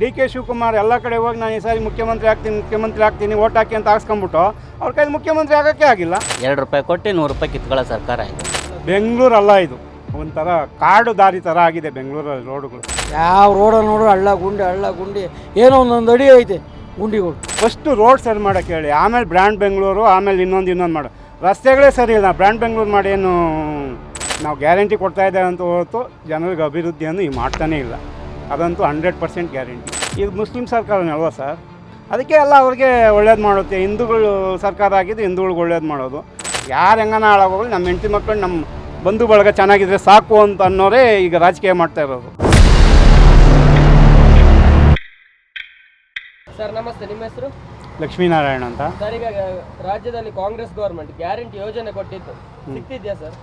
D K Shivakumar ಎಲ್ಲ ಕಡೆ ಹೋಗಿ ನಾನು ಈ ಸಾರಿ ಮುಖ್ಯಮಂತ್ರಿ ಆಗ್ತೀನಿ ಮುಖ್ಯಮಂತ್ರಿ ಆಗ್ತೀನಿ ಓಟ್ ಹಾಕಿ ಅಂತ ಹಾಕ್ಸ್ಕೊಂಬಿಟ್ಟು ಅವ್ರ ಕೈಲಿ ಮುಖ್ಯಮಂತ್ರಿ ಆಗೋಕ್ಕೆ ಆಗಿಲ್ಲ. ಎರಡು ರೂಪಾಯಿ ಕೊಟ್ಟು ನೂರು ರೂಪಾಯಿ ಕಿತ್ಕೊಳ್ಳೋ ಸರ್ಕಾರ ಇದು. ಬೆಂಗಳೂರಲ್ಲ ಇದು. ಒಂಥರ ಕಾಡು ದಾರಿ ಥರ ಆಗಿದೆ ಬೆಂಗಳೂರಲ್ಲಿ ರೋಡುಗಳು. ಯಾವ ರೋಡ ನೋಡು ಹಳ್ಳ ಗುಂಡಿ ಹಳ್ಳ ಗುಂಡಿ ಏನೋ ಒಂದೊಂದು ಅಡಿ ಐತೆ ಗುಂಡಿಗಳು. ಫಸ್ಟು ರೋಡ್ ಸರಿ ಮಾಡೋಕ್ಕೆ ಹೇಳಿ ಆಮೇಲೆ ಬ್ರ್ಯಾಂಡ್ ಬೆಂಗಳೂರು ಆಮೇಲೆ ಇನ್ನೊಂದು ಇನ್ನೊಂದು ಮಾಡು. ರಸ್ತೆಗಳೇ ಸರಿ ಇಲ್ಲ ಬ್ರ್ಯಾಂಡ್ ಬೆಂಗಳೂರು ಮಾಡಿ ಏನು ನಾವು ಗ್ಯಾರಂಟಿ ಕೊಡ್ತಾ ಇದ್ದೇವೆ ಅಂತ ಹೊರತು ಜನರಿಗೆ ಅಭಿವೃದ್ಧಿಯನ್ನು ಈಗ ಮಾಡ್ತಾನೇ ಇಲ್ಲ. ಅದಂತೂ ಹಂಡ್ರೆಡ್ ಪರ್ಸೆಂಟ್ ಗ್ಯಾರಂಟಿ. ಇದು ಮುಸ್ಲಿಂ ಸರ್ಕಾರನೇ ಅಲ್ವಾ ಸರ್? ಅದಕ್ಕೆ ಎಲ್ಲ ಅವ್ರಿಗೆ ಒಳ್ಳೇದು ಮಾಡುತ್ತೆ. ಹಿಂದೂಗಳು ಸರ್ಕಾರ ಆಗಿದ್ದು ಹಿಂದೂಗಳಿಗೆ ಒಳ್ಳೇದು ಮಾಡೋದು. ಯಾರು ಹೆಂಗನ ಹಾಳಾಗೋಗ್ಲಿ ನಮ್ಮ ಹೆಂಡತಿ ಮಕ್ಕಳು ನಮ್ಮ ಬಂಧು ಬಳಗ ಚೆನ್ನಾಗಿದ್ರೆ ಸಾಕು ಅಂತ ಅನ್ನೋರೇ ಈಗ ರಾಜಕೀಯ ಮಾಡ್ತಾ ಇರೋದು. ಸರ್ ನಮಸ್ತೆ. ನಿಮ್ಮ ಹೆಸರು? ಲಕ್ಷ್ಮೀನಾರಾಯಣ ಅಂತ. ಸರ್ ಈಗ ರಾಜ್ಯದಲ್ಲಿ ಕಾಂಗ್ರೆಸ್ ಗೌರ್ಮೆಂಟ್ ಗ್ಯಾರಂಟಿ ಯೋಜನೆ ಕೊಟ್ಟಿತ್ತು. ಸಿಗ್ತಿದ್ಯಾ ಸರ್?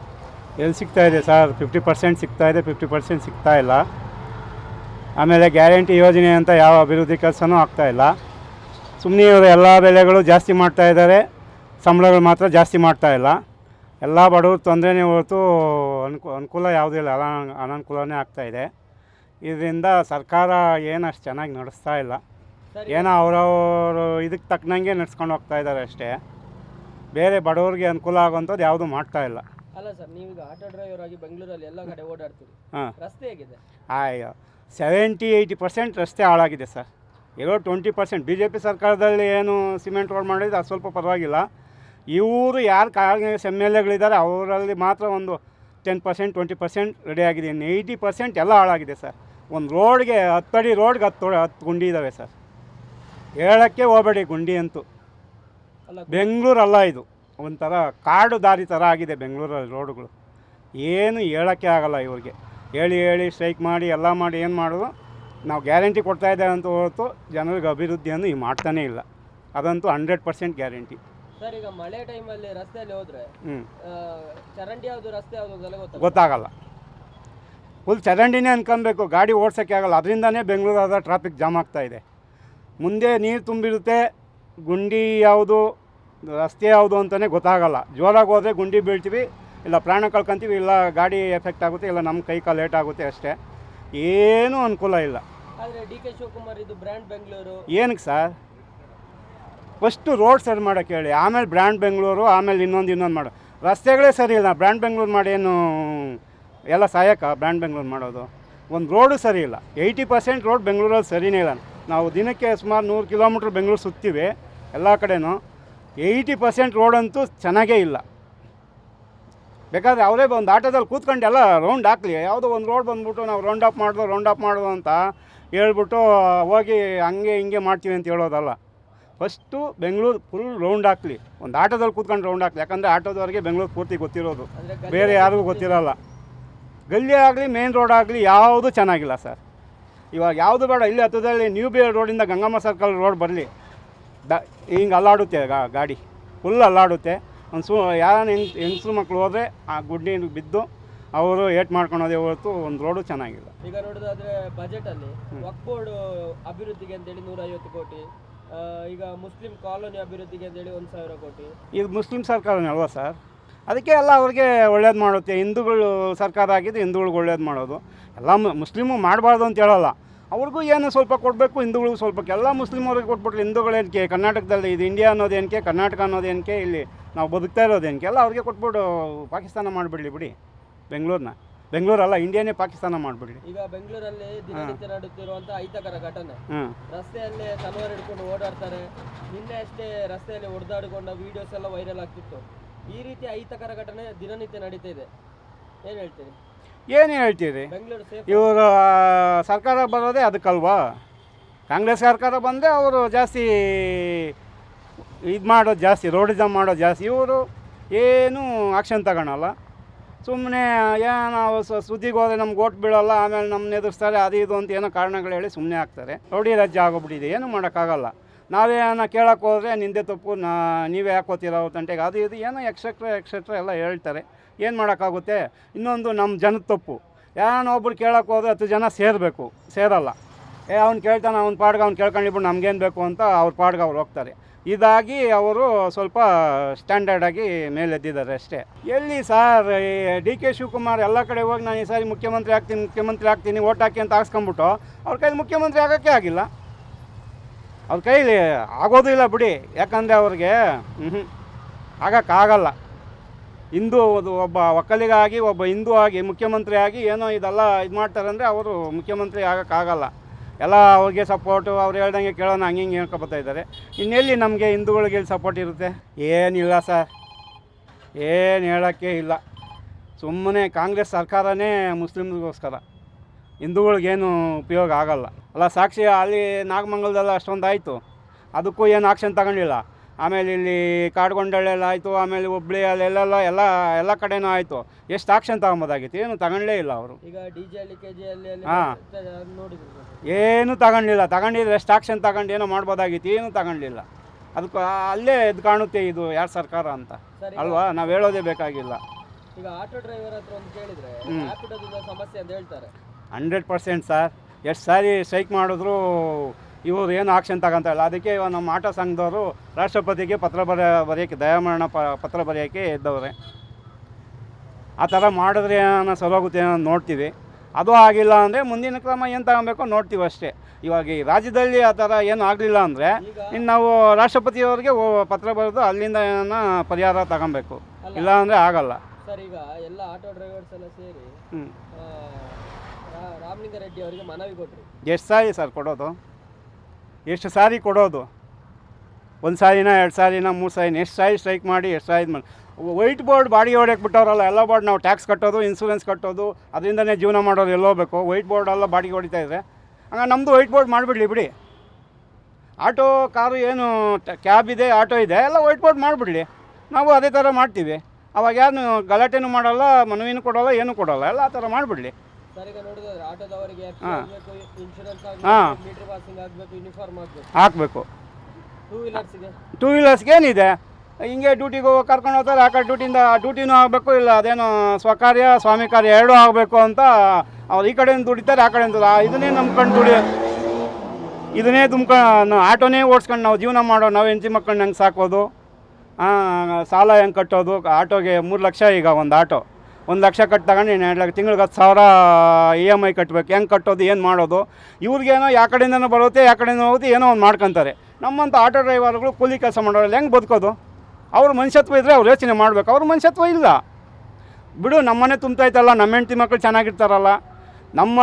ಎಲ್ಲಿ ಸಿಗ್ತಾ ಇದೆ ಸರ್? ಫಿಫ್ಟಿ ಪರ್ಸೆಂಟ್ ಸಿಗ್ತಾ ಇದೆ ಫಿಫ್ಟಿ ಪರ್ಸೆಂಟ್ ಸಿಗ್ತಾ ಇಲ್ಲ. ಆಮೇಲೆ ಗ್ಯಾರಂಟಿ ಯೋಜನೆ ಅಂತ ಯಾವ ಅಭಿವೃದ್ಧಿ ಕೆಲಸನೂ ಆಗ್ತಾ ಇಲ್ಲ. ಸುಮ್ಮನೆ ಇವರು ಎಲ್ಲ ಬೆಲೆಗಳು ಜಾಸ್ತಿ ಮಾಡ್ತಾ ಇದ್ದಾರೆ. ಸಂಬಳಗಳು ಮಾತ್ರ ಜಾಸ್ತಿ ಮಾಡ್ತಾ ಇಲ್ಲ. ಎಲ್ಲ ಬಡವ್ರ ತೊಂದರೆನೇ ಹೊರತು ಅನುಕು ಅನುಕೂಲ ಯಾವುದೂ ಇಲ್ಲ. ಅನ ಅನನುಕೂಲನೇ ಆಗ್ತಾ ಇದೆ. ಇದರಿಂದ ಸರ್ಕಾರ ಏನು ಅಷ್ಟು ಚೆನ್ನಾಗಿ ನಡೆಸ್ತಾ ಇಲ್ಲ. ಏನೋ ಅವರವರು ಇದಕ್ಕೆ ತಕ್ಕನಂಗೆ ನಡ್ಸ್ಕೊಂಡು ಹೋಗ್ತಾ ಇದ್ದಾರೆ ಅಷ್ಟೇ. ಬೇರೆ ಬಡವ್ರಿಗೆ ಅನುಕೂಲ ಆಗುವಂಥದ್ದು ಯಾವುದೂ ಮಾಡ್ತಾ ಇಲ್ಲ. ಅಲ್ಲ ಸರ್ ನೀವೀಗ ಆಟೋ ಡ್ರೈವರ್ ಆಗಿ ಬೆಂಗಳೂರಲ್ಲಿ ಎಲ್ಲ ಕಡೆ ಓಡಾಡ್ತೀರಿ. ಹಾಂ. ರಸ್ತೆ ಹೇಗಿದೆ? ಅಯ್ಯೋ ಸೆವೆಂಟಿ ಏಯ್ಟಿ ಪರ್ಸೆಂಟ್ ರಸ್ತೆ ಹಾಳಾಗಿದೆ ಸರ್. ಇರೋ twenty percent B J P ಸರ್ಕಾರದಲ್ಲಿ ಏನು ಸಿಮೆಂಟ್ ರೋಡ್ ಮಾಡಿದ್ರೆ ಅದು ಸ್ವಲ್ಪ ಪರವಾಗಿಲ್ಲ. ಇವರು ಯಾರು ಕಾಂಗ್ರೆಸ್ ಎಂ ಎಲ್ ಎಗಳಿದ್ದಾರೆ ಅವರಲ್ಲಿ ಮಾತ್ರ ಒಂದು ten percent twenty percent ready ಆಗಿದೆ. ಇನ್ನು ಏಯ್ಟಿ ಪರ್ಸೆಂಟ್ ಎಲ್ಲ ಹಾಳಾಗಿದೆ ಸರ್. ಒಂದು ರೋಡ್ಗೆ ಹತ್ತಡಿ ರೋಡ್ಗೆ ಹತ್ತು ಹತ್ತು ಗುಂಡಿ ಇದ್ದಾವೆ ಸರ್. ಹೇಳೋಕ್ಕೆ ಹೋಗಬೇಡಿ ಗುಂಡಿ ಅಂತೂ. ಅಲ್ಲ ಬೆಂಗಳೂರಲ್ಲ ಇದು. ಒಂಥರ ಕಾಡು ದಾರಿ ಥರ ಆಗಿದೆ ಬೆಂಗಳೂರಲ್ಲಿ ರೋಡುಗಳು ಏನು ಹೇಳೋಕ್ಕೆ ಆಗಲ್ಲ ಇವ್ರಿಗೆ. ಹೇಳಿ ಹೇಳಿ ಸ್ಟ್ರೈಕ್ ಮಾಡಿ ಎಲ್ಲ ಮಾಡಿ ಏನು ಮಾಡೋದು? ನಾವು ಗ್ಯಾರಂಟಿ ಕೊಡ್ತಾ ಇದ್ದೇವೆ ಅಂತ ಹೊರತು ಜನರಿಗೆ ಅಭಿವೃದ್ಧಿಯನ್ನು ಈ ಮಾಡ್ತಾನೇ ಇಲ್ಲ. ಅದಂತೂ ಹಂಡ್ರೆಡ್ ಪರ್ಸೆಂಟ್ ಗ್ಯಾರಂಟಿ ಸರ್ ಈಗ ಮಳೆ ಟೈಮಲ್ಲಿ ರಸ್ತೆಯಲ್ಲಿ ಹೋದ್ರೆ ಚರಂಡಿ ಯಾವುದು ರಸ್ತೆ ಯಾವುದು ಗೊತ್ತಾಗಲ್ಲ. ಫುಲ್ ಚರಂಡಿನೇ ಅನ್ಕೊಬೇಕು. ಗಾಡಿ ಓಡ್ಸೋಕ್ಕೆ ಆಗಲ್ಲ. ಅದರಿಂದನೇ ಬೆಂಗಳೂರಾದ ಟ್ರಾಫಿಕ್ ಜಾಮ್ ಆಗ್ತಾ ಇದೆ. ಮುಂದೆ ನೀರು ತುಂಬಿರುತ್ತೆ. ಗುಂಡಿ ಯಾವುದು ರಸ್ತೆ ಯಾವುದು ಅಂತಲೇ ಗೊತ್ತಾಗಲ್ಲ. ಜೋರಾಗಿ ಹೋದರೆ ಗುಂಡಿ ಬೀಳ್ತೀವಿ. ಇಲ್ಲ ಪ್ರಾಣ ಕಳ್ಕೊಂತೀವಿ ಇಲ್ಲ ಗಾಡಿ ಎಫೆಕ್ಟ್ ಆಗುತ್ತೆ ಇಲ್ಲ ನಮ್ಮ ಕೈ ಕಾಲು ಲೇಟ್ ಆಗುತ್ತೆ ಅಷ್ಟೇ. ಏನೂ ಅನುಕೂಲ ಇಲ್ಲ. ಆದ್ರೆ ಡಿ ಕೆ ಶಿವಕುಮಾರ್ ಇದು ಬ್ರ್ಯಾಂಡ್ ಬೆಂಗಳೂರು. ಏನಕ್ಕೆ ಸರ್? ಫಸ್ಟು ರೋಡ್ ಸರಿ ಮಾಡೋಕ್ಕೆ ಹೇಳಿ ಆಮೇಲೆ ಬ್ರ್ಯಾಂಡ್ ಬೆಂಗಳೂರು ಆಮೇಲೆ ಇನ್ನೊಂದು ಇನ್ನೊಂದು ಮಾಡೋ. ರಸ್ತೆಗಳೇ ಸರಿ ಇಲ್ಲ ಬ್ರ್ಯಾಂಡ್ ಬೆಂಗಳೂರು ಮಾಡೇನು ಏನು ಎಲ್ಲ ಸಹಾಯಕ ಬ್ರ್ಯಾಂಡ್ ಬೆಂಗಳೂರು ಮಾಡೋದು? ಒಂದು ರೋಡು ಸರಿ ಇಲ್ಲ. ಏಯ್ಟಿ ಪರ್ಸೆಂಟ್ ರೋಡ್ ಬೆಂಗಳೂರಲ್ಲಿ ಸರಿನೇ ಇಲ್ಲ. ನಾವು ದಿನಕ್ಕೆ ಸುಮಾರು ನೂರು ಕಿಲೋಮೀಟ್ರ್ ಬೆಂಗಳೂರು ಸುತ್ತೀವಿ ಎಲ್ಲ ಕಡೆನೂ. ಏಯ್ಟಿ ಪರ್ಸೆಂಟ್ ರೋಡಂತೂ ಚೆನ್ನಾಗೇ ಇಲ್ಲ. ಬೇಕಾದ್ರೆ ಅವರೇ ಒಂದು ಆಟೋದಲ್ಲಿ ಕೂತ್ಕೊಂಡು ಎಲ್ಲ ರೌಂಡ್ ಹಾಕ್ಲಿ. ಯಾವುದೋ ಒಂದು ರೋಡ್ ಬಂದ್ಬಿಟ್ಟು ನಾವು ರೌಂಡ್ ಅಪ್ ಮಾಡೋದು ರೌಂಡ್ ಅಪ್ ಮಾಡೋದು ಅಂತ ಹೇಳ್ಬಿಟ್ಟು ಹೋಗಿ ಹಂಗೆ ಹಿಂಗೆ ಮಾಡ್ತೀವಿ ಅಂತ ಹೇಳೋದಲ್ಲ. ಫಸ್ಟು ಬೆಂಗಳೂರು ಫುಲ್ ರೌಂಡ್ ಹಾಕ್ಲಿ. ಒಂದು ಆಟೋದಲ್ಲಿ ಕೂತ್ಕೊಂಡು ರೌಂಡ್ ಹಾಕ್ಲಿ. ಯಾಕಂದರೆ ಆಟೋದವ್ರಿಗೆ ಬೆಂಗಳೂರು ಪೂರ್ತಿ ಗೊತ್ತಿರೋದು. ಬೇರೆ ಯಾರಿಗೂ ಗೊತ್ತಿರೋಲ್ಲ. ಗಲ್ಲಿ ಆಗಲಿ ಮೇನ್ ರೋಡ್ ಆಗಲಿ ಯಾವುದೂ ಚೆನ್ನಾಗಿಲ್ಲ ಸರ್. ಇವಾಗ ಯಾವುದು ಬೇಡ. ಇಲ್ಲಿ ಹತ್ತದಲ್ಲಿ ನ್ಯೂ ಬಿ ರೋಡಿಂದ ಗಂಗಮ್ಮ ಸರ್ಕಲ್ ರೋಡ್ ಬರಲಿ. ದ ಹಿಂಗೆ ಅಲ್ಲಾಡುತ್ತೆ ಗಾಡಿ. ಫುಲ್ ಅಲ್ಲಾಡುತ್ತೆ. ಒಂದು ಸು ಯಾರು ಹೆಂಗ್ ಹೆಂಗಸ್ರು ಮಕ್ಕಳು ಹೋದರೆ ಆ ಗುಡ್ಡಿ ಬಿದ್ದು ಅವರು ಏಟ್ ಮಾಡ್ಕೊಳೋದೇ ಹೊರತು ಒಂದು ರೋಡು ಚೆನ್ನಾಗಿಲ್ಲ ಈಗ ನೋಡೋದಾದ್ರೆ ಬಜೆಟ್ ಅಲ್ಲಿ ವಕ್ ಬೋರ್ಡ್ ಅಭಿವೃದ್ಧಿಗೆ ಅಂತೇಳಿ ನೂರ ಐವತ್ತು ಕೋಟಿ ಆ, ಈಗ ಮುಸ್ಲಿಂ ಕಾಲೋನಿ ಅಭಿವೃದ್ಧಿಗೆ ಅಂತೇಳಿ ಒಂದು ಸಾವಿರ ಕೋಟಿ. ಇದು ಮುಸ್ಲಿಂ ಸರ್ಕಾರನೇ ಅಲ್ವಾ ಸರ್ ಅದಕ್ಕೆ ಎಲ್ಲ ಅವ್ರಿಗೆ ಒಳ್ಳೇದು ಮಾಡುತ್ತೆ. ಹಿಂದೂಗಳು ಸರ್ಕಾರ ಆಗಿದ್ದು ಹಿಂದೂಗಳಿಗೆ ಒಳ್ಳೇದು ಮಾಡೋದು. ಎಲ್ಲ ಮು- ಮುಸ್ಲಿಮು ಮಾಡಬಾರ್ದು ಅಂತ ಹೇಳಲ್ಲ. ಅವ್ರಿಗೂ ಏನು ಸ್ವಲ್ಪ ಕೊಡಬೇಕು ಹಿಂದೂಗಳಿಗೂ ಸ್ವಲ್ಪ ಎಲ್ಲ ಕೊಟ್ಬಿಟ್ಟು ಕೊಟ್ಬಿಟ್ರೆ ಹಿಂದೂಗಳೇನಕ್ಕೆ ಕರ್ನಾಟಕದಲ್ಲಿ ಇದು ಇಂಡಿಯಾ ಅನ್ನೋದು ಏನಕ್ಕೆ ಕರ್ನಾಟಕ ಅನ್ನೋದು ಏನಕ್ಕೆ ಇಲ್ಲಿ ನಾವು ಬದುಕ್ತಾ ಇರೋದು ಏನಕ್ಕೆ ಎಲ್ಲ ಅವ್ರಿಗೆ ಕೊಟ್ಬಿಟ್ಟು ಪಾಕಿಸ್ತಾನ ಮಾಡಿಬಿಡಲಿ ಬಿಡಿ ಬೆಂಗಳೂರನ್ನ ಬೆಂಗಳೂರಲ್ಲ ಇಂಡಿಯಾನೇ ಪಾಕಿಸ್ತಾನ ಮಾಡಿಬಿಡ್ಲಿ. ಈಗ ಬೆಂಗಳೂರಲ್ಲಿ ದಿನನಿತ್ಯ ನಡೆಯುತ್ತಿರುವಂಥ ಅಹಿತಕರ ಘಟನೆ. ರಸ್ತೆಯಲ್ಲಿ ತಲವಾರು ಹಿಡ್ಕೊಂಡು ಓಡಾಡ್ತಾರೆ. ನಿನ್ನೆ ಅಷ್ಟೇ ರಸ್ತೆಯಲ್ಲಿ ಹೊಡೆದಾಡಿಕೊಂಡ ವಿಡಿಯೋಸ್ ಎಲ್ಲ ವೈರಲ್ ಆಗ್ತಿತ್ತು. ಈ ರೀತಿ ಅಹಿತಕರ ಘಟನೆ ದಿನನಿತ್ಯ ನಡೀತಾ ಇದೆ. ಏನು ಹೇಳ್ತೀರಿ? ಏನು ಹೇಳ್ತೀರಿ? ಇವರು ಸರ್ಕಾರ ಬರೋದೇ ಅದಕ್ಕಲ್ವಾ? ಕಾಂಗ್ರೆಸ್ ಸರ್ಕಾರ ಬಂದರೆ ಅವರು ಜಾಸ್ತಿ ಇದು ಮಾಡೋದು ಜಾಸ್ತಿ ರೋಡಿಸಮ್ ಮಾಡೋದು ಜಾಸ್ತಿ. ಇವರು ಏನೂ ಆಕ್ಷನ್ ತಗೊಳಲ್ಲ. ಸುಮ್ಮನೆ ಏನೋ ಸ- ಸುದ್ದಿಗೆ ಹೋದರೆ ನಮ್ಗೆ ಓಟ್ ಬೀಳಲ್ಲ ಆಮೇಲೆ ನಮ್ಮನ್ನ ಎದುರಿಸ್ತಾರೆ ಅದು ಇದು ಅಂತ ಏನೋ ಕಾರಣಗಳು ಹೇಳಿ ಸುಮ್ಮನೆ ಆಗ್ತಾರೆ ರೌಡಿ ರಾಜ್ಯ ಆಗೋಗ್ಬಿಟ್ಟಿದೆ. ಏನು ಮಾಡೋಕ್ಕಾಗಲ್ಲ. ನಾವೇನೋ ಕೇಳೋಕ್ಕೆ ಹೋದರೆ ನಿಂದೆ ತಪ್ಪು, ನಾ, ನೀವೇ ಹಾಕೋತೀರ ಅವ್ರ ತಂಟೆಗೆ. ಅದು ಇದು ಏನೋ ಎಕ್ಸೆಟ್ರಾ ಎಕ್ಸೆಟ್ರಾ ಎಲ್ಲ ಹೇಳ್ತಾರೆ. ಏನು ಮಾಡೋಕ್ಕಾಗುತ್ತೆ? ಇನ್ನೊಂದು ನಮ್ಮ ಜನದ ತಪ್ಪು. ಒಬ್ರು ಕೇಳೋಕೆ ಹೋದ್ರೆ ಹತ್ತು ಜನ ಸೇರಬೇಕು, ಸೇರಲ್ಲ. ಏ, ಅವ್ನು ಕೇಳ್ತಾನೆ, ಅವ್ನ ಪಾಡ್ಗೆ, ಅವ್ನು ಕೇಳ್ಕೊಂಡಿಬಿಟ್ಟು ನಮ್ಗೇನು ಬೇಕು ಅಂತ ಅವ್ರ ಪಾಡ್ಗೆ ಅವ್ರು ಹೋಗ್ತಾರೆ. ಇದಾಗಿ ಅವರು ಸ್ವಲ್ಪ ಸ್ಟ್ಯಾಂಡರ್ಡಾಗಿ ಮೇಲೆದ್ದಿದ್ದಾರೆ ಅಷ್ಟೇ. ಎಲ್ಲಿ ಸರ್ ಡಿ ಕೆ ಶಿವಕುಮಾರ್ ಎಲ್ಲ ಕಡೆ ಹೋಗಿ ನಾನು ಈ ಸಾರಿ ಮುಖ್ಯಮಂತ್ರಿ ಆಗ್ತೀನಿ ಮುಖ್ಯಮಂತ್ರಿ ಆಗ್ತೀನಿ, ಓಟ್ ಹಾಕಿ ಅಂತ ಹಾಕ್ಸ್ಕೊಂಬಿಟ್ಟು ಅವ್ರ ಕೈಲಿ ಮುಖ್ಯಮಂತ್ರಿ ಆಗೋಕ್ಕೆ ಆಗಿಲ್ಲ. ಅವ್ರ ಕೈಲಿ ಆಗೋದು ಇಲ್ಲ ಬಿಡಿ. ಯಾಕಂದರೆ ಅವ್ರಿಗೆ ಹ್ಞೂ ಆಗೋಕ್ಕಾಗಲ್ಲ. ಹಿಂದೂ ಒಬ್ಬ ಒಕ್ಕಲಿಗಾಗಿ, ಒಬ್ಬ ಹಿಂದೂ ಆಗಿ, ಮುಖ್ಯಮಂತ್ರಿ ಆಗಿ ಏನೋ ಇದೆಲ್ಲ ಇದು ಮಾಡ್ತಾರೆ ಅಂದರೆ ಅವರು ಮುಖ್ಯಮಂತ್ರಿ ಆಗೋಕ್ಕಾಗಲ್ಲ. ಎಲ್ಲ ಅವ್ರಿಗೆ ಸಪೋರ್ಟು ಅವ್ರು ಹೇಳ್ದಂಗೆ ಕೇಳೋಣ ಹಂಗೆ ಹಿಂಗೆ ಹೇಳ್ಕೊಬತ್ತಾ ಇದ್ದಾರೆ. ಇನ್ನೆಲ್ಲಿ ನಮಗೆ ಹಿಂದೂಗಳಿಗೆ ಇಲ್ಲಿ ಸಪೋರ್ಟ್ ಇರುತ್ತೆ? ಏನಿಲ್ಲ ಸರ್. ಏನು ಹೇಳೋಕ್ಕೆ ಇಲ್ಲ. ಸುಮ್ಮನೆ ಕಾಂಗ್ರೆಸ್ ಸರ್ಕಾರನೇ ಮುಸ್ಲಿಮ್ರಿಗೋಸ್ಕರ ಹಿಂದೂಗಳಿಗೇನು ಉಪಯೋಗ ಆಗಲ್ಲ. ಅಲ್ಲ ಸಾಕ್ಷಿ ಅಲ್ಲಿ ನಾಗಮಂಗಲದಲ್ಲ ಅಷ್ಟೊಂದು ಆಯಿತು. ಅದಕ್ಕೂ ಏನು ಆಕ್ಷನ್ ತಗೊಂಡಿಲ್ಲ. ಆಮೇಲೆ ಇಲ್ಲಿ ಕಾಡ್ಗೊಂಡಳ್ಳೆಲ್ಲ ಆಯಿತು ಆಮೇಲೆ ಹುಬ್ಳಿ ಅಲ್ಲೆಲ್ಲ ಎಲ್ಲ ಎಲ್ಲ ಕಡೆನೂ ಆಯಿತು. ಎಷ್ಟು ಆಕ್ಷನ್ ತಗೊಂಬೋದಾಗಿತ್ತು? ಏನು ತಗೊಂಡೇ ಇಲ್ಲ ಅವರು. ಈಗ ಡಿ ಹಾ. ಏನು ತಗೊಂಡಿಲ್ಲ. ತಗೊಂಡಿದ್ರೆ ಎಷ್ಟು ಆಕ್ಷನ್ ತಗೊಂಡು ಏನೋ ಮಾಡ್ಬೋದಾಗಿತ್ತು ಏನು ತಗೊಂಡಿಲ್ಲ. ಅದಕ್ಕೆ ಅಲ್ಲೇ ಇದು ಕಾಣುತ್ತೆ ಇದು ಯಾರು ಸರ್ಕಾರ ಅಂತ. ಅಲ್ವಾ? ನಾವು ಹೇಳೋದೇ ಬೇಕಾಗಿಲ್ಲ. ಈಗ ಆಟೋ ಡ್ರೈವರ್ ಹತ್ರ ಒಂದು ಕೇಳಿದ್ರೆ ಸಮಸ್ಯೆ ಅಂತ ಹೇಳ್ತಾರೆ. Hundred percent sir. ಎಷ್ಟು ಸಾರಿ ಸ್ಟ್ರೈಕ್ ಮಾಡಿದ್ರು ಇವರು ಏನು ಆಕ್ಷನ್ ತಗೊಂತ ಇಲ್ಲ ಅದಕ್ಕೆ ಇವಾಗ ನಮ್ಮ ಆಟೋ ಸಂಘದವರು ರಾಷ್ಟ್ರಪತಿಗೆ ಪತ್ರ ಬರ ಬರೆಯೋಕ್ಕೆ ದಯಾಮರಣ ಪ ಪತ್ರ ಬರೆಯೋಕ್ಕೆ ಇದ್ದವ್ರೆ. ಆ ಥರ ಮಾಡಿದ್ರೆ ಏನೋ ಸರೋಗುತ್ತೆ ಅನ್ನೋ ನೋಡ್ತೀವಿ. ಅದು ಆಗಿಲ್ಲ ಅಂದರೆ ಮುಂದಿನ ಕ್ರಮ ಏನು ತಗೊಬೇಕು ನೋಡ್ತೀವಿ ಅಷ್ಟೇ. ಇವಾಗ ಈ ರಾಜ್ಯದಲ್ಲಿ ಆ ಥರ ಏನು ಆಗಲಿಲ್ಲ ಅಂದರೆ ಇನ್ನು ನಾವು ರಾಷ್ಟ್ರಪತಿಯವರಿಗೆ ಪತ್ರ ಬರೆದು ಅಲ್ಲಿಂದ ಏನೋ ಪರಿಹಾರ ತಗೊಬೇಕು. ಇಲ್ಲ ಅಂದರೆ ಆಗಲ್ಲ. ಸರ್ ಈಗ ಎಲ್ಲ ಆಟೋ ಡ್ರೈವರ್ಸ್ ಎಲ್ಲ ಸೇರಿ ಹ್ಞೂ ರೆಡ್ಡಿ ಅವರಿಗೆ ಮನವಿ ಕೊಟ್ಟರು ಎಷ್ಟು ಸಾರಿ ಸರ್ ಕೊಡೋದು? ಎಷ್ಟು ಸಾರಿ ಕೊಡೋದು? ಒಂದು ಸಾರಿನ, ಎರಡು ಸಾರಿನ, ಮೂರು ಸಾರಿನ? ಎಷ್ಟು ಸಾರಿ ಸ್ಟ್ರೈಕ್ ಮಾಡಿ, ಎಷ್ಟು ಸಾರಿ ಮಾಡಿ ವೈಟ್ ಬೋರ್ಡ್ ಬಾಡಿಗೆ ಹೊಡೆಯಕ್ಕೆ ಬಿಟ್ಟವರಲ್ಲ, ಎಲ್ಲ ಬೋರ್ಡ್ ನಾವು ಟ್ಯಾಕ್ಸ್ ಕಟ್ಟೋದು, ಇನ್ಸೂರೆನ್ಸ್ ಕಟ್ಟೋದು, ಅದರಿಂದನೇ ಜೀವನ ಮಾಡೋರು ಎಲ್ಲೋಗ್ಬೇಕು ವೈಟ್ ಬೋರ್ಡ್ ಎಲ್ಲ ಬಾಡಿಗೆ ಹೊಡಿತಾ ಇದ್ರೆ. ಹಂಗ ನಮ್ಮದು ವೈಟ್ ಬೋರ್ಡ್ ಮಾಡಿಬಿಡ್ಲಿ ಬಿಡಿ. ಆಟೋ, ಕಾರು ಏನು ಕ್ಯಾಬ್ ಇದೆ, ಆಟೋ ಇದೆ, ಎಲ್ಲ ವೈಟ್ ಬೋರ್ಡ್ ಮಾಡಿಬಿಡ್ಲಿ. ನಾವು ಅದೇ ಥರ ಮಾಡ್ತೀವಿ. ಅವಾಗ ಯಾರು ಗಲಾಟೆನೂ ಮಾಡೋಲ್ಲ, ಮನವಿನೂ ಕೊಡೋಲ್ಲ, ಏನೂ ಕೊಡೋಲ್ಲ, ಎಲ್ಲ ಆ ಥರ ಮಾಡಿಬಿಡ್ಲಿ. ಹಾ. ಹಾ. ಹಾಕಬೇಕು. ಟೂ ವೀಲರ್ಸ್ಗೆ ಏನಿದೆ? ಹಿಂಗೆ ಡ್ಯೂಟಿಗೆ ಹೋಗಿ ಕರ್ಕೊಂಡು ಹೋಗ್ತಾರೆ ಆ ಕಡೆ ಡ್ಯೂಟಿಯಿಂದ ಡ್ಯೂಟಿನೂ ಆಗಬೇಕು ಇಲ್ಲ ಅದೇನು ಸ್ವಕಾರ್ಯ ಸ್ವಾಮಿ ಕಾರ್ಯ ಎರಡೂ ಆಗಬೇಕು ಅಂತ ಅವ್ರು ಈ ಕಡೆಯಿಂದ ದುಡಿತಾರೆ ಆ ಕಡೆಯಿಂದ ಇದನ್ನೇ ನಂಬ್ಕೊಂಡು ದುಡಿ ಇದನ್ನೇ ತುಂಬ್ಕೊಂಡು ಆಟೋನೇ ಓಡಿಸ್ಕೊಂಡು ನಾವು ಜೀವನ ಮಾಡೋ ನಾವು ಹೆಂಚಿ ಮಕ್ಕಳನ್ನ ಹೆಂಗೆ ಸಾಕೋದು ಸಾಲ ಹೆಂಗೆ ಕಟ್ಟೋದು? ಆಟೋಗೆ ಮೂರು ಲಕ್ಷ ಈಗ ಒಂದು ಆಟೋ. ಒಂದು ಲಕ್ಷ ಕಟ್ಟಿ ತಗೊಂಡು ಎರಡು ಲಕ್ಷ, ತಿಂಗ್ಳಿಗೆ ಹತ್ತು ಸಾವಿರ ಇ ಎಂ ಐ ಕಟ್ಟಬೇಕು ಹೆಂಗೆ ಕಟ್ಟೋದು, ಏನು ಮಾಡೋದು? ಇವ್ರಿಗೇನೋ ಯಾವ ಕಡೆಯಿಂದನೂ ಬರುತ್ತೆ ಯಾವ ಕಡೆಯಿಂದ ಹೋಗುತ್ತೆ, ಏನೋ ಒಂದು ಮಾಡ್ಕೊತಾರೆ. ನಮ್ಮಂಥ ಆಟೋ ಡ್ರೈವರ್ಗಳು ಕೂಲಿ ಕೆಲಸ ಮಾಡೋರಲ್ಲಿ ಹೆಂಗೆ ಬದುಕೋದು? ಅವ್ರ ಮನುಷ್ಯತ್ವ ಇದ್ದರೆ ಅವ್ರು ಯೋಚನೆ ಮಾಡಬೇಕು, ಅವ್ರ ಮನುಷ್ಯತ್ವ ಇಲ್ಲ. ಬಿಡು, ನಮ್ಮನೆ ತುಂಬ್ತಾಯ್ತಲ್ಲ ನಮ್ಮ ಹೆಂಡತಿ ಮಕ್ಕಳು ಚೆನ್ನಾಗಿರ್ತಾರಲ್ಲ, ನಮ್ಮ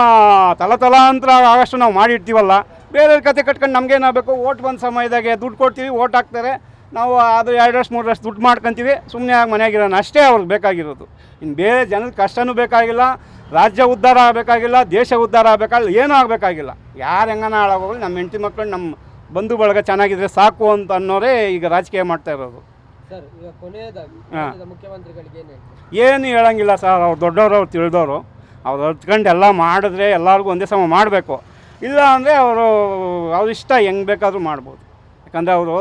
ತಲತಲಾಂತರ ಆಗಷ್ಟು ನಾವು ಮಾಡಿರ್ತೀವಲ್ಲ, ಬೇರೆಯವ್ರ ಕತೆ ಕಟ್ಕೊಂಡು ನಮಗೇನಾಗಬೇಕು? ಓಟ್ ಬಂದ ಸಮಯದಾಗೆ ದುಡ್ಡು ಕೊಡ್ತೀವಿ, ಓಟ್ ಹಾಕ್ತಾರೆ ನಾವು ಅದು ಎರಡು ವರ್ಷ ಮೂರು ವರ್ಷ ದುಡ್ಡು ಮಾಡ್ಕೊತೀವಿ. ಸುಮ್ಮನೆ ಆಗಿ ಮನೆಯಾಗಿರೋಣ ಅಷ್ಟೇ ಅವ್ರಿಗೆ ಬೇಕಾಗಿರೋದು. ಇನ್ನು ಬೇರೆ ಜನದ ಕಷ್ಟನೂ ಬೇಕಾಗಿಲ್ಲ. ರಾಜ್ಯ ಉದ್ಧಾರ ಆಗಬೇಕಾಗಿಲ್ಲ ದೇಶ ಉದ್ಧಾರ ಆಗಬೇಕಾಗಿಲ್ಲ ಏನೂ ಆಗಬೇಕಾಗಿಲ್ಲ. ಯಾರು ಹೆಂಗನ ಹಾಳಾಗೋಗ್ಲಿ ನಮ್ಮ ಹೆಂಡತಿ ಮಕ್ಕಳು ನಮ್ಮ ಬಂಧು ಬಳಗ ಚೆನ್ನಾಗಿದ್ರೆ ಸಾಕು ಅಂತ ಅನ್ನೋರೇ ಈಗ ರಾಜಕೀಯ ಮಾಡ್ತಾ ಇರೋದು. ಏನು ಹೇಳಂಗಿಲ್ಲ ಸರ್ ಅವ್ರು ದೊಡ್ಡವರು ಅವ್ರು ತಿಳಿದವರು. ಅವ್ರು ಹತ್ಕೊಂಡು ಎಲ್ಲ ಮಾಡಿದ್ರೆ ಎಲ್ಲರಿಗೂ ಒಂದೇ ಸಮ ಮಾಡಬೇಕು. ಇಲ್ಲ ಅಂದರೆ ಅವರು ಅವ್ರ ಇಷ್ಟ ಹೆಂಗೆ ಬೇಕಾದರೂ ಮಾಡ್ಬೋದು. ಯಾಕಂದರೆ ಅವರು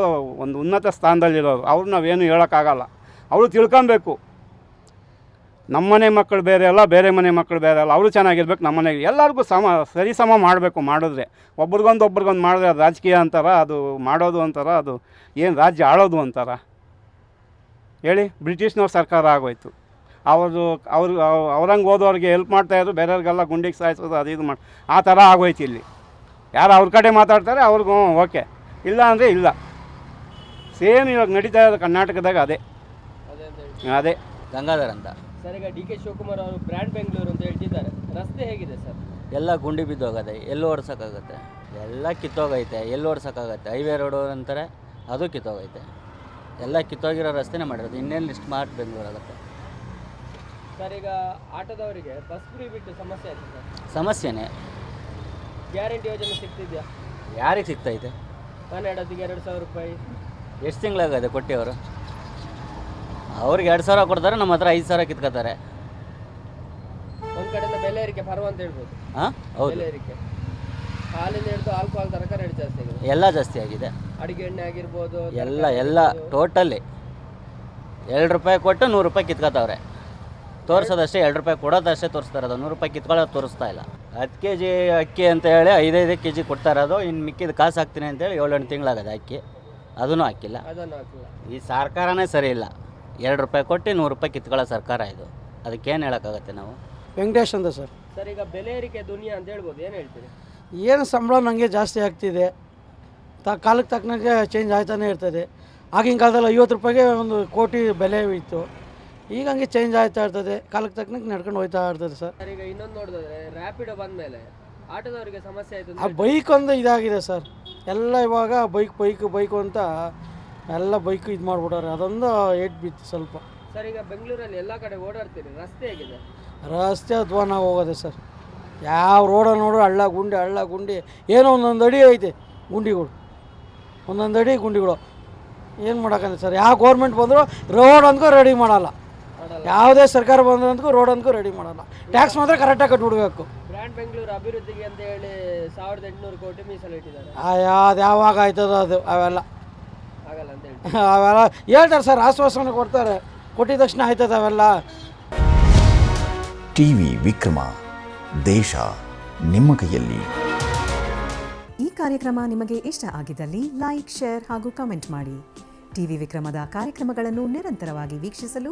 ಒಂದು ಉನ್ನತ ಸ್ಥಾನದಲ್ಲಿರೋರು. ಅವ್ರು ನಾವೇನು ಹೇಳೋಕ್ಕಾಗಲ್ಲ. ಅವರು ತಿಳ್ಕೊಬೇಕು. ನಮ್ಮನೆ ಮಕ್ಕಳು ಬೇರೆ ಅಲ್ಲ, ಬೇರೆ ಮನೆ ಮಕ್ಕಳು ಬೇರೆ ಅಲ್ಲ. ಅವರು ಚೆನ್ನಾಗಿರ್ಬೇಕು, ನಮ್ಮ ಮನೆಗೆ. ಎಲ್ಲರಿಗೂ ಸಮ ಸರಿ ಸಮ ಮಾಡಬೇಕು ಮಾಡಿದ್ರೆ. ಒಬ್ರಿಗೊಂದು ಒಬ್ರಿಗೊಂದು ಮಾಡಿದ್ರೆ ಅದು ರಾಜಕೀಯ ಅಂತಾರ, ಅದು ಮಾಡೋದು ಅಂತಾರ, ಅದು ಏನು ರಾಜ್ಯ ಆಳೋದು ಅಂತಾರ. ಹೇಳಿ, ಬ್ರಿಟಿಷ್ನವ್ರ ಸರ್ಕಾರ ಆಗೋಯ್ತು. ಅವರು, ಅವ್ರು, ಅವ್ರಂಗೆ ಹೋದವ್ರಿಗೆ ಹೆಲ್ಪ್ ಮಾಡ್ತಾಯಿದ್ರು ಬೇರೆಯವ್ರಿಗೆಲ್ಲ ಗುಂಡಿಗೆ ಸಾಯಿಸೋದು, ಅದು ಇದು ಮಾಡಿ, ಆ ಥರ ಆಗೋಯ್ತು ಇಲ್ಲಿ. ಯಾರು ಅವ್ರ ಕಡೆ ಮಾತಾಡ್ತಾರೆ, ಅವ್ರಿಗೂ ಓಕೆ. ಇಲ್ಲ ಅಂದರೆ ಇಲ್ಲ. ಸೇಮ್ ಇವಾಗ ನಡೀತಾ ಇರೋದು ಕರ್ನಾಟಕದಾಗ ಅದೇ. ಅದೇ ಅಂತ ಹೇಳಿ ಅದೇ. ಗಂಗಾಧರ್ ಅಂತ. ಸರ್ ಈಗ ಡಿ ಕೆ ಶಿವಕುಮಾರ್ ಅವರು ಬ್ರ್ಯಾಂಡ್ ಬೆಂಗಳೂರು ಅಂತ ಹೇಳ್ತಿದ್ದಾರೆ. ರಸ್ತೆ ಹೇಗಿದೆ ಸರ್? ಎಲ್ಲ ಗುಂಡಿ ಬಿದ್ದೋಗದೆ ಎಲ್ಲಿ ಓಡ್ಸೋಕ್ಕಾಗತ್ತೆ? ಎಲ್ಲ ಕಿತ್ತೋಗೈತೆ ಎಲ್ಲಿ ಓಡ್ಸೋಕ್ಕಾಗತ್ತೆ? ಹೈವೇ ರೋಡು ಅಂತಾರೆ ಅದು ಕಿತ್ತೋಗೈತೆ. ಎಲ್ಲ ಕಿತ್ತೋಗಿರೋ ರಸ್ತೆನೇ ಮಾಡಿರೋದು ಇನ್ನೇನು ಸ್ಮಾರ್ಟ್ ಬೆಂಗಳೂರು ಆಗುತ್ತೆ? ಸರ್ ಈಗ ಆಟೋದವರಿಗೆ ಬಸ್ ಫ್ರೀ ಬಿಟ್ಟು ಸಮಸ್ಯೆ ಆಯ್ತು ಸರ್. ಸಮಸ್ಯೆನೇ? ಗ್ಯಾರಂಟಿ ಯೋಜನೆ ಸಿಗ್ತಿದ್ಯಾ? ಯಾರಿಗೆ ಸಿಗ್ತೈತೆ? ಹನ್ನೆರಡತ್ತಿಗೆ ಎರಡು ಸಾವಿರ ರೂಪಾಯಿ. ಎಷ್ಟು ತಿಂಗಳಾಗದೆ ಕೊಟ್ಟು ಅವರು ಅವ್ರಿಗೆ ಎರಡು ಸಾವಿರ ಕೊಡ್ತಾರೆ ನಮ್ಮ ಹತ್ರ ಐದು ಸಾವಿರ ಕಿತ್ಕೋತಾರೆ. ಒಂದು ಕಡೆಯಿಂದ ಬೆಲೆ ಏರಿಕೆ ಪರ್ವ ಅಂತ ಹೇಳ್ಬೋದು. ಹಾಂ? ಹೌದು. ಬೆಲೆ ಏರಿಕೆ. ಹಾಲಿಂದ ಹಿಡಿದು ಆಲ್ಕೋಹಾಲ್ ತನಕ ರೇಟ್ ಜಾಸ್ತಿ ಆಗಿದೆ. ಎಲ್ಲ ಜಾಸ್ತಿ ಆಗಿದೆ. ಅಡಿಗೆ ಎಣ್ಣೆ ಆಗಿರ್ಬೋದು ಎಲ್ಲ ತರಕಾರಿ ಎಲ್ಲ ಟೋಟಲಿ ಎರಡು ರೂಪಾಯಿ ಕೊಟ್ಟು ನೂರು ರೂಪಾಯಿ ಕಿತ್ಕೋತಾವ್ರೆ. ತೋರಿಸೋದಷ್ಟೇ ಎರಡು ರೂಪಾಯಿ ಕೊಡೋದಷ್ಟೇ ತೋರಿಸ್ತಾರೆ ಅದು ನೂರು ರೂಪಾಯಿ ಕಿತ್ಕೊಳ್ಳೋದು ತೋರಿಸ್ತಾ ಇಲ್ಲ. ಹತ್ತು ಕೆ ಜಿ ಅಕ್ಕಿ ಅಂತ ಹೇಳಿ ಐದೈದು ಕೆ ಜಿ ಕೊಡ್ತಾರೆ ಅದು ಇನ್ನು ಮಿಕ್ಕಿದ ಕಾಸು ಹಾಕ್ತೀನಿ ಅಂತೇಳಿ ಏಳೆಂಟು ಎಂಟು ತಿಂಗಳಾಗದೆ ಅಕ್ಕಿ. ಅದನ್ನು ಹಾಕಿಲ್ಲ. ಅದನ್ನು ಹಾಕಿಲ್ಲ. ಈ ಸರ್ಕಾರನೇ ಸರಿ ಇಲ್ಲ ಎರಡು ರೂಪಾಯಿ ಕೊಟ್ಟು ನೂರು ರೂಪಾಯಿ ಕಿತ್ಕೊಳ್ಳೋ ಸರ್ಕಾರ ಇದು. ಅದಕ್ಕೇನು ಹೇಳೋಕ್ಕಾಗತ್ತೆ ನಾವು? ವೆಂಕಟೇಶ್ ಅಂತ ಸರ್. ಸರ್ ಈಗ ಬೆಲೆ ಏರಿಕೆ ದುನಿಯಾ ಅಂತ ಹೇಳ್ಬೋದು. ಏನು ಹೇಳ್ತೀರಿ? ಏನು ಸಂಬಳ ನನಗೆ ಜಾಸ್ತಿ ಆಗ್ತಿದೆ. ತ ಕಾಲಕ್ಕೆ ತಕ್ಕನಾಗೆ ಚೇಂಜ್ ಆಯ್ತಾನೆ ಇರ್ತದೆ. ಆಗಿನ ಕಾಲದಲ್ಲಿ ಐವತ್ತು ರೂಪಾಯಿಗೆ ಒಂದು ಕೋಟಿ ಬೆಲೆ ಇತ್ತು. ಈಗ ಹಂಗೆ ಚೇಂಜ್ ಆಯ್ತಾ ಇರ್ತದೆ. ಕಾಲಕ್ಕೆ ತಕ್ಕನಕ್ಕೆ ನಡ್ಕೊಂಡು ಹೋಗ್ತಾ ಇರ್ತದೆ ಸರ್. ಸರ್ ಈಗ ಇನ್ನೊಂದು ನೋಡಿದ್ರೆ ರ್ಯಾಪಿಡೋ ಬಂದಮೇಲೆ ಆಟೋದವರಿಗೆ ಸಮಸ್ಯೆ ಆಯ್ತು ಆ ಬೈಕ್ ಒಂದು ಇದಾಗಿದೆ ಸರ್. ಎಲ್ಲ ಇವಾಗ ಬೈಕ್ ಬೈಕ್ ಬೈಕು ಅಂತ ಎಲ್ಲ ಬೈಕ್ ಇದು ಮಾಡ್ಬಿಟ್ಟಾರೆ. ಅದೊಂದು ಏಟ್ ಬಿತ್ತು ಸ್ವಲ್ಪ. ಸರ್ ಈಗ ಬೆಂಗಳೂರಲ್ಲಿ ಎಲ್ಲ ಕಡೆ ಓಡಾಡ್ತೀರಿ ರಸ್ತೆ ಆಗಿದೆ ರಸ್ತೆ ಅಧ್ವಾನ ಹೋಗೋದೆ ಸರ್. ಯಾವ ರೋಡ ನೋಡು ಹಳ್ಳ ಗುಂಡಿ ಹಳ್ಳ ಗುಂಡಿ. ಏನೋ ಒಂದೊಂದು ಅಡಿ ಐತೆ ಗುಂಡಿಗಳು. ಒಂದೊಂದು ಅಡಿ ಗುಂಡಿಗಳು. ಏನು ಮಾಡೋಕ್ಕಂತ ಸರ್? ಯಾವ ಗೌರ್ಮೆಂಟ್ ಬಂದರೂ ರೋಡ್ ಅಂದ್ಕೋ ರೆಡಿ ಮಾಡಲ್ಲ. ಯಾವುದೇ ಸರ್ಕಾರ ಬಂದಂತೂ ರೋಡ್ ಅಂತೂ ರೆಡಿ ಮಾಡಲ್ಲ. ಟ್ಯಾಕ್ಸ್ ಮಾತ್ರ ಕರೆಕ್ಟಾಗಿ ಕಟ್ಬಿಡ್ಬೇಕು. ಬ್ರ್ಯಾಂಡ್ ಬೆಂಗಳೂರು ಅಭಿವೃದ್ಧಿಗೆ ಅಂತ ಹೇಳಿ ಸಾವಿರದ ಎಂಟುನೂರು ಕೋಟಿ ಮೀಸಲಿಟ್ಟಿದ್ದಾರೆ ಅದು ಯಾವಾಗ ಆಯ್ತದ ಅದು? ಅವೆಲ್ಲ. ಆಗಲ್ಲ ಅಂತ ಹೇಳಿ. ಅವೆಲ್ಲ ಹೇಳ್ತಾರೆ ಸರ್ ಆಶ್ವಾಸನೆ ಕೊಡ್ತಾರೆ. ಕೊಟ್ಟಿದ ತಕ್ಷಣ ಆಯ್ತದ ಅವೆಲ್ಲ. ಟಿವಿ ವಿಕ್ರಮ ದೇಶ ನಿಮ್ಮ ಕೈಯಲ್ಲಿ. ಈ ಕಾರ್ಯಕ್ರಮ ನಿಮಗೆ ಇಷ್ಟ ಆಗಿದ್ದಲ್ಲಿ ಲೈಕ್ ಶೇರ್ ಹಾಗೂ ಕಮೆಂಟ್ ಮಾಡಿ. ಟಿವಿ ವಿಕ್ರಮದ ಕಾರ್ಯಕ್ರಮಗಳನ್ನು ನಿರಂತರವಾಗಿ ವೀಕ್ಷಿಸಲು